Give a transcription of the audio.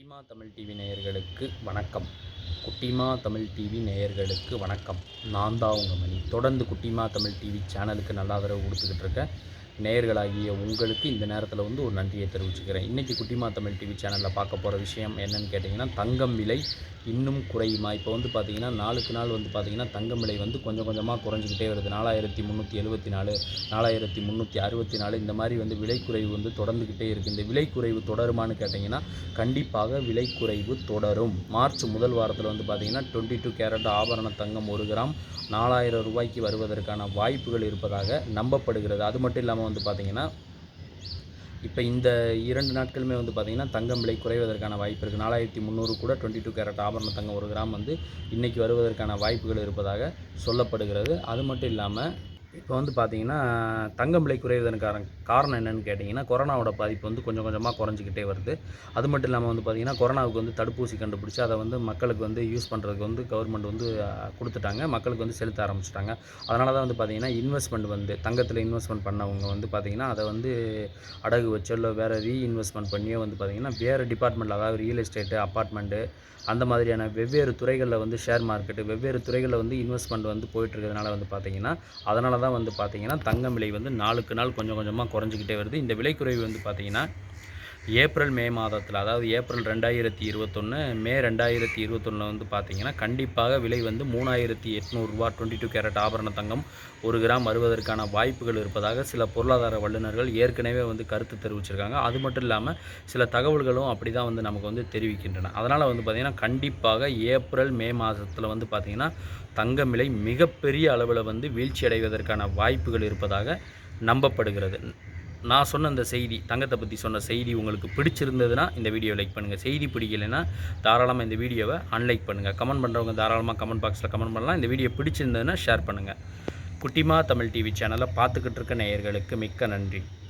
குட்டிமா தமிழ் டிவி நேயர்களுக்கு வணக்கம். குட்டிமா தமிழ் டிவி நேயர்களுக்கு வணக்கம். நான் தான் உங்கள் மணி. தொடர்ந்து குட்டிமா தமிழ் டிவி சேனலுக்கு நல்ல ஆதரவு கொடுத்துக்கிட்டு இருக்கேன். நேயர்களாகிய உங்களுக்கு இந்த நேரத்தில் வந்து ஒரு நன்றியை தெரிவிச்சுக்கிறேன். இன்றைக்கி குட்டிமா தமிழ் டிவி சேனலில் பார்க்க போகிற விஷயம் என்னன்னு கேட்டிங்கன்னா தங்கம் விலை இன்னும் குறையுமா? இப்போ வந்து பார்த்திங்கன்னா நாளுக்கு நாள் வந்து பார்த்திங்கன்னா தங்கம் விலை வந்து கொஞ்சம் கொஞ்சமாக குறைஞ்சிக்கிட்டே வருது. நாலாயிரத்தி முந்நூற்றி எழுபத்தி நாலு நாலாயிரத்தி முந்நூற்றி அறுபத்தி நாலு இந்த மாதிரி வந்து விலை குறைவு வந்து தொடர்ந்துக்கிட்டே இருக்குது இந்த விலை குறைவு தொடருமான்னு கேட்டிங்கன்னா கண்டிப்பாக விலை குறைவு தொடரும். மார்ச் முதல் வாரத்தில் வந்து பார்த்திங்கன்னா டுவெண்ட்டி டூ கேரட் ஆபரண தங்கம் ஒரு கிராம் நாலாயிரம் ரூபாய்க்கு வருவதற்கான வாய்ப்புகள் இருப்பதாக நம்பப்படுகிறது. அது மட்டும் இல்லாமல் வந்து பார்த்திங்கன்னா இப்போ இந்த இரண்டு நாட்களுமே வந்து பார்த்திங்கன்னா தங்கம் விலை குறைவதற்கான வாய்ப்பு இருக்குது நாலாயிரத்தி முந்நூறு கூட டுவெண்ட்டி டூ கேரட் ஆபரண தங்கம் ஒரு கிராம் வந்து இன்றைக்கி வருவதற்கான வாய்ப்புகள் இருப்பதாக சொல்லப்படுகிறது. அது மட்டும் இல்லாமல் இப்போ வந்து பார்த்திங்கன்னா தங்கம் விலை குறைவதற்கான காரணம் என்னென்னு கேட்டிங்கன்னா கொரோனாவோட பாதிப்பு வந்து கொஞ்சம் கொஞ்சமாக குறைஞ்சிக்கிட்டே வருது. அது மட்டும் இல்லாமல் வந்து பார்த்திங்கன்னா கொரோனாவுக்கு வந்து தடுப்பூசி கண்டுபிடிச்சி அதை வந்து மக்களுக்கு வந்து யூஸ் பண்ணுறதுக்கு வந்து கவர்மெண்ட் வந்து கொடுத்துட்டாங்க. மக்களுக்கு வந்து செலுத்த ஆரம்பிச்சிட்டாங்க. அதனால தான் வந்து பார்த்திங்கன்னா இன்வெஸ்ட்மெண்ட் வந்து தங்கத்தில் இன்வெஸ்ட்மெண்ட் பண்ணவங்க வந்து பார்த்திங்கன்னா அதை வந்து அடகு வச்சோ இல்லை வேறு ரீஇன்வெஸ்ட்மெண்ட் பண்ணியோ வந்து பார்த்திங்கன்னா வேறு டிபார்ட்மெண்ட்டில் அதாவது ரியல் எஸ்டேட்டு அப்பார்ட்மெண்ட்டு அந்த மாதிரியான வெவ்வேறு துறைகளில் வந்து ஷேர் மார்க்கெட்டு வெவ்வேறு துறைகளில் வந்து இன்வெஸ்ட்மெண்ட் வந்து போயிட்டுருக்கிறதுனால வந்து பார்த்திங்கன்னா அதனால தான் வந்து பார்த்திங்கன்னா தங்கம் விலை வந்து நாளுக்கு நாள் கொஞ்சம் கொஞ்சமாக குறைஞ்சிக்கிட்டே வருது. இந்த விலை குறைவு வந்து பார்த்திங்கன்னா ஏப்ரல் மே மாதத்தில் அதாவது ஏப்ரல் ரெண்டாயிரத்தி இருபத்தொன்று மே ரெண்டாயிரத்தி இருபத்தொன்னில் வந்து பார்த்திங்கன்னா கண்டிப்பாக விலை வந்து மூணாயிரத்தி எட்நூறுரூவா டுவெண்ட்டி டூ கேரட் ஆபரண தங்கம் ஒரு கிராம் வருவதற்கான வாய்ப்புகள் இருப்பதாக சில பொருளாதார வல்லுநர்கள் ஏற்கனவே வந்து கருத்து தெரிவிச்சிருக்காங்க. அது மட்டும் இல்லாமல் சில தகவல்களும் அப்படி தான் வந்து நமக்கு வந்து தெரிவிக்கின்றன. அதனால் வந்து பார்த்திங்கன்னா கண்டிப்பாக ஏப்ரல் மே மாதத்தில் வந்து பார்த்திங்கன்னா தங்கம் விலை மிகப்பெரிய அளவில் வந்து வீழ்ச்சி அடைவதற்கான வாய்ப்புகள் இருப்பதாக நம்பப்படுகிறது. நான் சொன்ன இந்த செய்தி தங்கத்தை பற்றி சொன்ன செய்தி உங்களுக்கு பிடிச்சிருந்ததுன்னா இந்த வீடியோ லைக் பண்ணுங்கள் செய்தி பிடிக்கலைன்னா தாராளமாக இந்த வீடியோவை அன்லைக் பண்ணுங்கள் கமெண்ட் பண்ணுறவங்க தாராளமாக கமெண்ட் பாக்ஸில் கமெண்ட் பண்ணலாம். இந்த வீடியோ பிடிச்சிருந்ததுன்னா ஷேர் பண்ணுங்கள் குட்டிமா தமிழ் டிவி சேனலை பார்த்துக்கிட்டு இருக்க நேயர்களுக்கு மிக்க நன்றி.